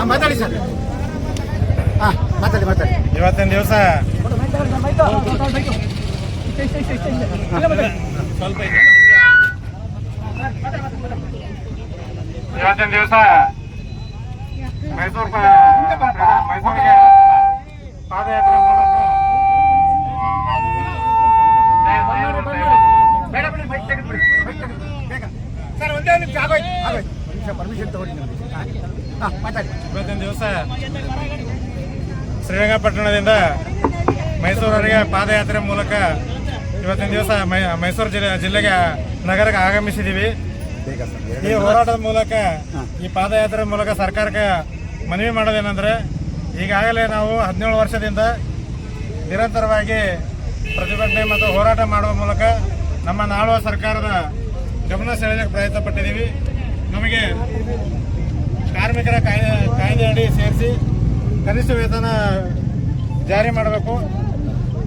ಹಾಂ ಮಾತಾಡಿ ಸರ್. ಹಾಂ ಮಾತಾಡಿ ಮಾತಾಡಿ. ಇವತ್ತಿನ ದಿವಸ ಇವತ್ತಿನ ದಿವಸ ಮೈಸೂರು ಮೈಸೂರಿಗೆ ನಿಮಿಷ ಪರ್ಮಿಷನ್ ತಗೊಳ್ಳಿ ನಮಗೆ. ಹಾಂ ಹಾಂ ಮಾತಾಡಿ. ಇವತ್ತಿನ ದಿವಸ ಶ್ರೀರಂಗಪಟ್ಟಣದಿಂದ ಮೈಸೂರವರೆಗೆ ಪಾದಯಾತ್ರೆ ಮೂಲಕ ಇವತ್ತಿನ ದಿವಸ ಮೈ ಮೈಸೂರು ಜಿಲ್ಲೆ ಜಿಲ್ಲೆಗೆ ನಗರಕ್ಕೆ ಆಗಮಿಸಿದ್ದೀವಿ ಈ ಹೋರಾಟದ ಮೂಲಕ ಈ ಪಾದಯಾತ್ರೆ ಮೂಲಕ ಸರ್ಕಾರಕ್ಕೆ ಮನವಿ ಮಾಡೋದೇನಂದ್ರೆ ಈಗಾಗಲೇ ನಾವು ಹದಿನೇಳು ವರ್ಷದಿಂದ ನಿರಂತರವಾಗಿ ಪ್ರತಿಭಟನೆ ಮತ್ತು ಹೋರಾಟ ಮಾಡುವ ಮೂಲಕ ನಮ್ಮ ನಾಳುವ ಸರ್ಕಾರದ ಗಮನ ಸೆಳೆಯಲಿಕ್ಕೆ ಪ್ರಯತ್ನ ಪಟ್ಟಿದ್ದೀವಿ ನಮಗೆ ಕಾರ್ಮಿಕರ ಕಾಯ್ದೆ ಕಾಯ್ದೆ ಅಡಿ ಸೇರಿಸಿ ಕನಿಷ್ಠ ವೇತನ ಜಾರಿ ಮಾಡಬೇಕು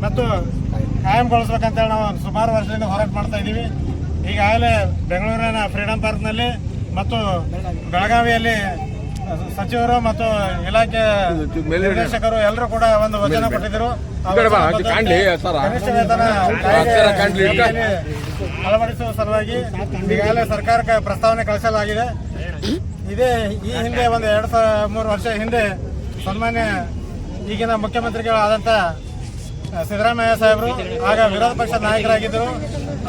ಮತ್ತು ಕಾಯಂಗೊಳಿಸ್ಬೇಕಂತೇಳಿ ನಾವು ಸುಮಾರು ವರ್ಷದಿಂದ ಹೋರಾಟ ಮಾಡ್ತಾ ಇದ್ದೀವಿ. ಈಗಾಗಲೇ ಬೆಂಗಳೂರಿನ ಫ್ರೀಡಂ ಪಾರ್ಕ್ನಲ್ಲಿ ಮತ್ತು ಬೆಳಗಾವಿಯಲ್ಲಿ ಸಚಿವರು ಮತ್ತು ಇಲಾಖೆ ನಿರ್ದೇಶಕರು ಎಲ್ಲರೂ ಕೂಡ ಒಂದು ವಚನ ಕೊಟ್ಟಿದ್ದರು. ಕನಿಷ್ಠ ವೇತನ ಕಾಯ್ದೆ ಅಳವಡಿಸುವ ಸಲುವಾಗಿ ಈಗಾಗಲೇ ಸರ್ಕಾರಕ್ಕೆ ಪ್ರಸ್ತಾವನೆ ಕಳಿಸಲಾಗಿದೆ. ಇದೇ ಈ ಹಿಂದೆ ಒಂದು ಎರಡು ಸಾವಿರ ಮೂರು ವರ್ಷ ಹಿಂದೆ ಸನ್ಮಾನ್ಯ ಈಗಿನ ಮುಖ್ಯಮಂತ್ರಿಗಳಾದಂಥ ಸಿದ್ದರಾಮಯ್ಯ ಸಾಹೇಬರು ಆಗ ವಿರೋಧ ಪಕ್ಷದ ನಾಯಕರಾಗಿದ್ದರು.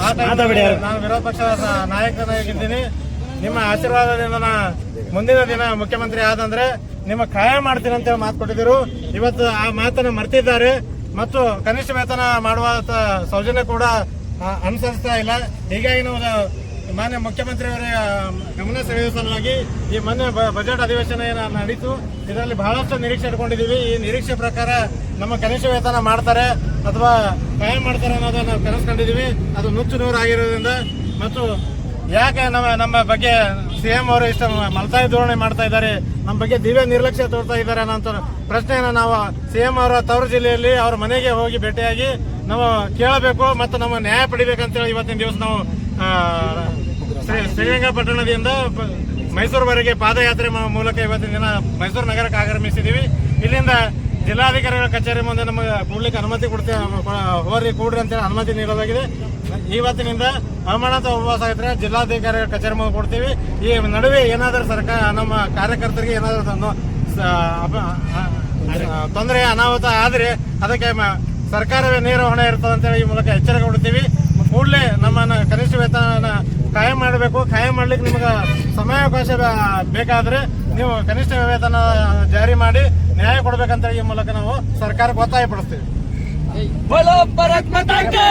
ಆ ಟೈಮ್ ನಾನು ವಿರೋಧ ಪಕ್ಷದ ನಾಯಕನಾಗಿದ್ದೀನಿ. ನಿಮ್ಮ ಆಶೀರ್ವಾದದಿಂದ ನಾ ಮುಂದಿನ ದಿನ ಮುಖ್ಯಮಂತ್ರಿ ಆದಂದ್ರೆ ನಿಮ್ಮ ಕಾಯ ಮಾಡ್ತೀನಿ ಅಂತೇಳಿ ಮಾತು ಕೊಟ್ಟಿದ್ದರು. ಇವತ್ತು ಆ ಮಾತನ್ನು ಮರ್ತಿದ್ದಾರೆ. ಮತ್ತು ಕನಿಷ್ಠ ವೇತನ ಮಾಡುವ ಸೌಜನ್ಯ ಕೂಡ ಅನುಸರಿಸ್ತಾ ಇಲ್ಲ. ಹೀಗಾಗಿ ನಾವು ಮಾನ್ಯ ಮುಖ್ಯಮಂತ್ರಿಯವರ ಗಮನ ಸೆಳೆಯುವ ಸಲುವಾಗಿ ಈ ಮೊನ್ನೆ ಬಜೆಟ್ ಅಧಿವೇಶನ ಏನ ನಡೀತು. ಇದರಲ್ಲಿ ಬಹಳಷ್ಟು ನಿರೀಕ್ಷೆ ಇಟ್ಕೊಂಡಿದ್ದೀವಿ. ಈ ನಿರೀಕ್ಷೆ ಪ್ರಕಾರ ನಮ್ಮ ಕನಿಷ್ಠ ವೇತನ ಮಾಡ್ತಾರೆ ಅಥವಾ ಕಾಯಂ ಮಾಡ್ತಾರೆ ಅನ್ನೋದು ನಾವು ಕನಸ್ಕೊಂಡಿದ್ದೀವಿ. ಅದು ನುಚ್ಚು ನೂರು ಆಗಿರೋದ್ರಿಂದ. ಮತ್ತು ಯಾಕೆ ನಮ್ಮ ನಮ್ಮ ಬಗ್ಗೆ ಸಿ ಎಂ ಅವರು ಇಷ್ಟ ಮಲ್ತಾಯಿ ಧೋರಣೆ ಮಾಡ್ತಾ ಇದ್ದಾರೆ? ನಮ್ಮ ಬಗ್ಗೆ ದಿವ್ಯ ನಿರ್ಲಕ್ಷ್ಯ ತೋರ್ತಾ ಇದ್ದಾರೆ ಅನ್ನೋ ಪ್ರಶ್ನೆಯನ್ನು ನಾವು ಸಿ ಎಂ ಅವರ ತವರು ಜಿಲ್ಲೆಯಲ್ಲಿ ಅವ್ರ ಮನೆಗೆ ಹೋಗಿ ಭೇಟಿಯಾಗಿ ನಾವು ಕೇಳಬೇಕು ಮತ್ತು ನಮ್ಮ ನ್ಯಾಯ ಪಡಿಬೇಕಂತೇಳಿ ಇವತ್ತಿನ ದಿವಸ ನಾವು ಶ್ರೀರಂಗಪಟ್ಟಣದಿಂದ ಮೈಸೂರುವರೆಗೆ ಪಾದಯಾತ್ರೆ ಮೂಲಕ ಇವತ್ತಿನ ದಿನ ಮೈಸೂರು ನಗರಕ್ಕೆ ಆಗಮಿಸಿದ್ದೀವಿ. ಇಲ್ಲಿಂದ ಜಿಲ್ಲಾಧಿಕಾರಿಗಳ ಕಚೇರಿ ಮುಂದೆ ನಮಗೆ ಕೂಡ್ಲಿಕ್ಕೆ ಅನುಮತಿ ಕೊಡ್ತೀವಿ. ಹೋರಿ ಕೂಡ್ರಿ ಅಂತೇಳಿ ಅನುಮತಿ ನೀಡೋದಾಗಿದೆ ಇವತ್ತಿನಿಂದ ಅಮಾನತ ಉಪವಾಸ ಆಗಿದ್ರೆ ಜಿಲ್ಲಾಧಿಕಾರಿಗಳ ಕಚೇರಿ ಮುಂದೆ ಕೊಡ್ತೀವಿ. ಈ ನಡುವೆ ಏನಾದರೂ ಸರ್ಕಾರ, ನಮ್ಮ ಕಾರ್ಯಕರ್ತರಿಗೆ ಏನಾದರೂ ತೊಂದರೆ ಅನಾಹುತ ಆದರೆ ಅದಕ್ಕೆ ಸರ್ಕಾರವೇ ನೇರ ಹೊಣೆ ಇರ್ತದೆ ಅಂತೇಳಿ ಈ ಮೂಲಕ ಎಚ್ಚರಿಕೆ ಕೊಡ್ತೀವಿ. ಕೂಡಲೇ ನಮ್ಮನ್ನ ಕನಿಷ್ಠ ವೇತನ ಕಾಯಂ ಮಾಡಬೇಕು. ಕಾಯಂ ಮಾಡ್ಲಿಕ್ಕೆ ನಿಮಗೆ ಸಮಯಾವಕಾಶ ಬೇಕಾದ್ರೆ ನೀವು ಕನಿಷ್ಠ ವೇತನ ಜಾರಿ ಮಾಡಿ ನ್ಯಾಯ ಕೊಡಬೇಕಂತ ಈ ಮೂಲಕ ನಾವು ಸರ್ಕಾರಕ್ಕೆ ಒತ್ತಾಯ ಪಡಿಸ್ತೀವಿ. ಮತಕ್ಕೆ